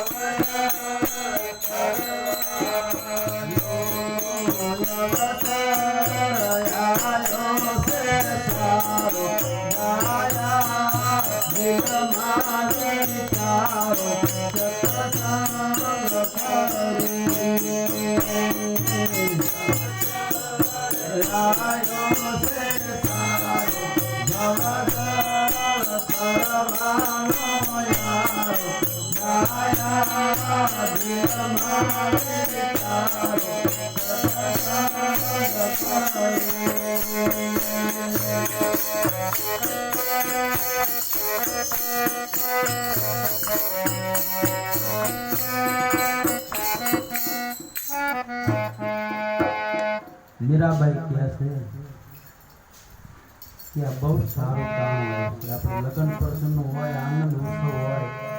Hare Hare Mirabai કહે છે કે આ બહુ સારું કામ હોય છે. આપણે લગ્ન પ્રસંગ હોય, આનંદ ઉત્સવ હોય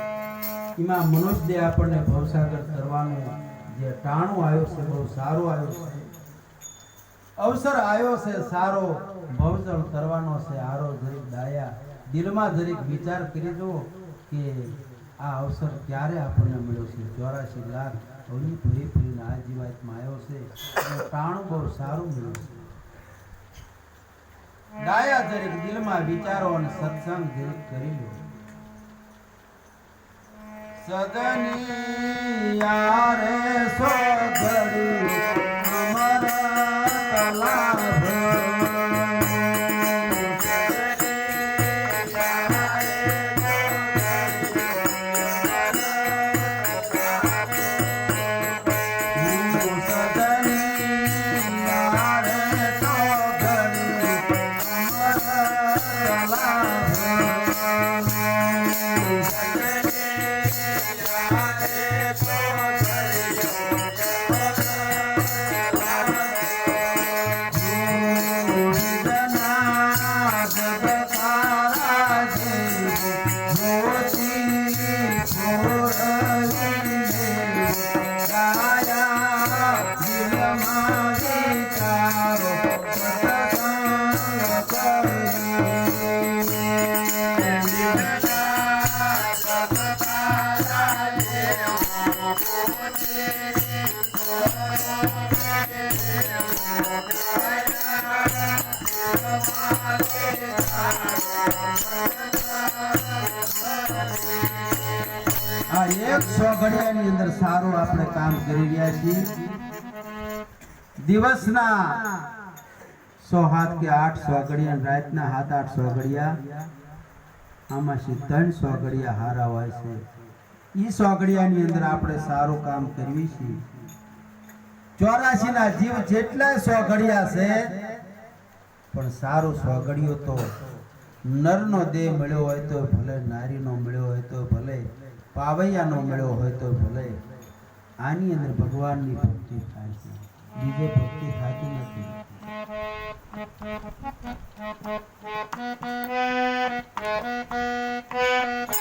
એમાં મનુષ્ય આપણને ભવસાગર કરવાનું જે ટાણું આવ્યો છે, બહુ સારું આવ્યો છે. અવસર આવ્યો છે, સારો ભવસર કરવાનો છે આરો જરીક દાયા. દિલમાં જરીક વિચાર કરી દો કે આ અવસર ક્યારે આપણને મળ્યો છે. ચોરાશી લાખ અવની ફરી ફરીને આ જીવાતમાં આવ્યો છે. ટાણું બહુ સારું મળ્યું છે. ડાયા જરીક દિલમાં વિચારો અને સત્સંગ જરીક કરી લો. સદની યારે સોગડી આ એક સો ઘડિયાની અંદર સારું આપણે કામ કરી રહ્યા છીએ. દિવસના સો હાથ કે આઠ સો ઘડિયા રાતના હાથ આઠ સો ઘડિયા આમાંથી ત્રણ સોગડિયા હારા હોય છે. એ સોગડિયાની અંદર આપણે સારું કામ કરવી છે. ચોરાશી ના જીવ જેટલા સોગડિયા છે, પણ સારું સોગડિયો તો નરનો દેહ મળ્યો હોય તો ભલે, નારીનો મળ્યો હોય તો ભલે, પાવૈયાનો મળ્યો હોય તો ભલે. આની અંદર ભગવાનની ભક્તિ થાય છે. બીજે ભક્તિ થતી નથી. શું કે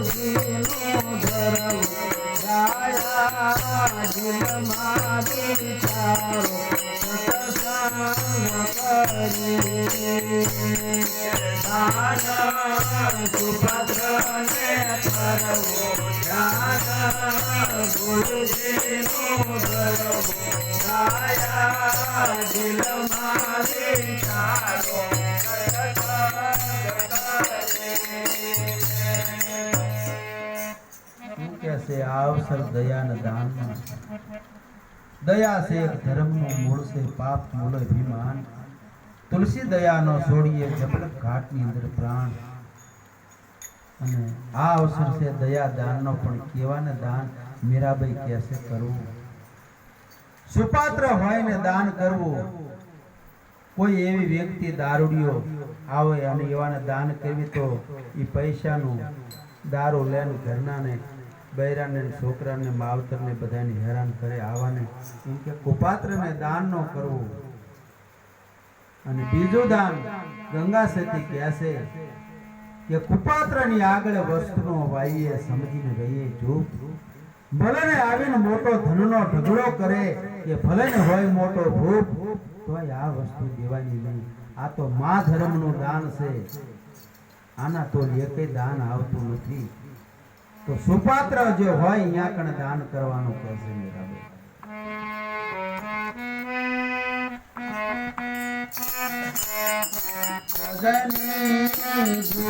આ અવસર દયાન દાનનો છે. દયા છે એક ધર્મનું મૂળ છે પાપ મૂળ અભિમાન તુલસી દયાનો છોડીએ જબલક ઘાટની અંદર પ્રાણ અને આ અવસર છે દયા દાનનો, પણ કેવાને દાન મીરાબાઈ કહેશે કરવું. સુપાત્ર હોય ને દાન કરવું. કોઈ એવી વ્યક્તિ દારૂડિયો આવે અને એવાને દાન કરવી તો એ પૈસાનું દારૂ લેને ઘરનાને, બૈરાને, છોકરાને, માવતરને બધાને હેરાન કરે આવાને. એમ કે કુપાત્રને દાન ન કરવું. અને બીજું દાન ગંગા સતી કહેશે. કે કુપાત્રની આગળ વસ્તુનો વાઈએ સમજીને રહીએ જો. ભલે આવીને મોટો ધનનો ઢગલો કરે કે ભલે ને હોય મોટો ભૂપ તોય આ વસ્તુ દેવાની નહીં. આ તો મા ધર્મનું દાન છે. આના તો એકે દાન આવતું નથી. તો સુપાત્ર જે હોય અહીંયા કણ દાન કરવાનું કહેશે મીરાબાઈ સજની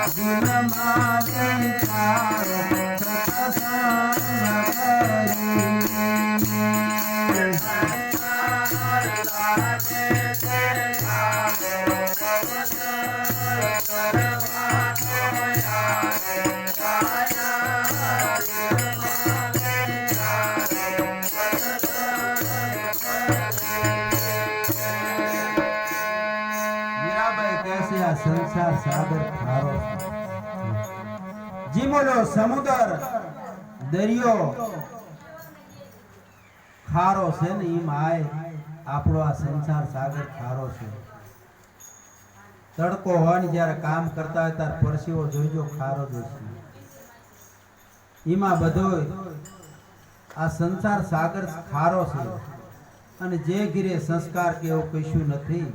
Rama Rama Rama જીમોલો સમુદર, દરિયો. ખારો છે ને એમ આય. આપણો આ સંસાર સાગર ખારો છે. તડકો હોય ને જ્યારે કામ કરતા હોય ત્યારે પરસીઓ જોઈજો, ખારો જ એમાં બધો આ સંસાર સાગર ખારો છે. અને જે ઘીરે સંસ્કાર કે એવું કશું નથી.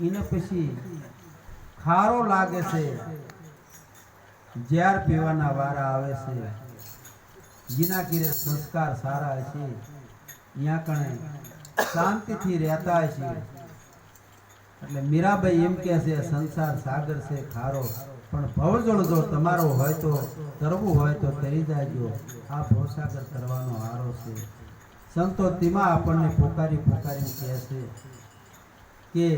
એને પછી ખારો લાગે છે. ઝેર પીવાના વારા આવે છે, જીના કીરે સંસ્કાર સારા છે ત્યાં કણે શાંતિથી રહેતા છે. એટલે મીરાબાઈ એમ કહે છે, સંસાર સાગર છે, ખારો. પણ ભવજળ જો તમારો હોય તો તરવું હોય તો તરી જાજો. આ ભવસાગર કરવાનો હારો છે. સંતો તેમાં આપણને પોકારી પોકારી કહે છે કે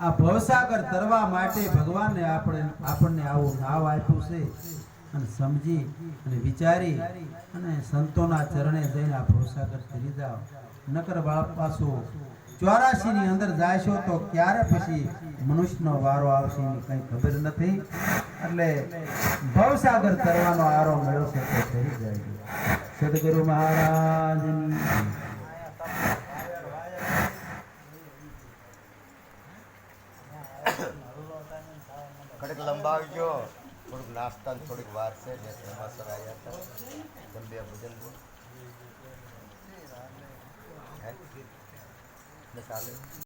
આ ભવસાગર તરવા માટે ભગવાને આપણે આપણને આવું નાવ આપ્યું છે. અને સમજી અને વિચારી અને સંતોના ચરણે જઈને આ ભવસાગર તરી જાઓ. નકર બાપ પાછું ચોરાશી ની અંદર જાશો તો ક્યારે પછી મનુષ્યનો વારો આવશે એની કઈ ખબર નથી. એટલે ભવસાગર તરવાનો આરો મળ્યો છે તો થઈ જાય સદગુરુ મહારાજની કડક લંબાવજો થોડુંક નાસ્તા ને થોડીક વાર છે ને ચોમાસર આવ્યા હતા જમ્બે ભજન? ચાલે.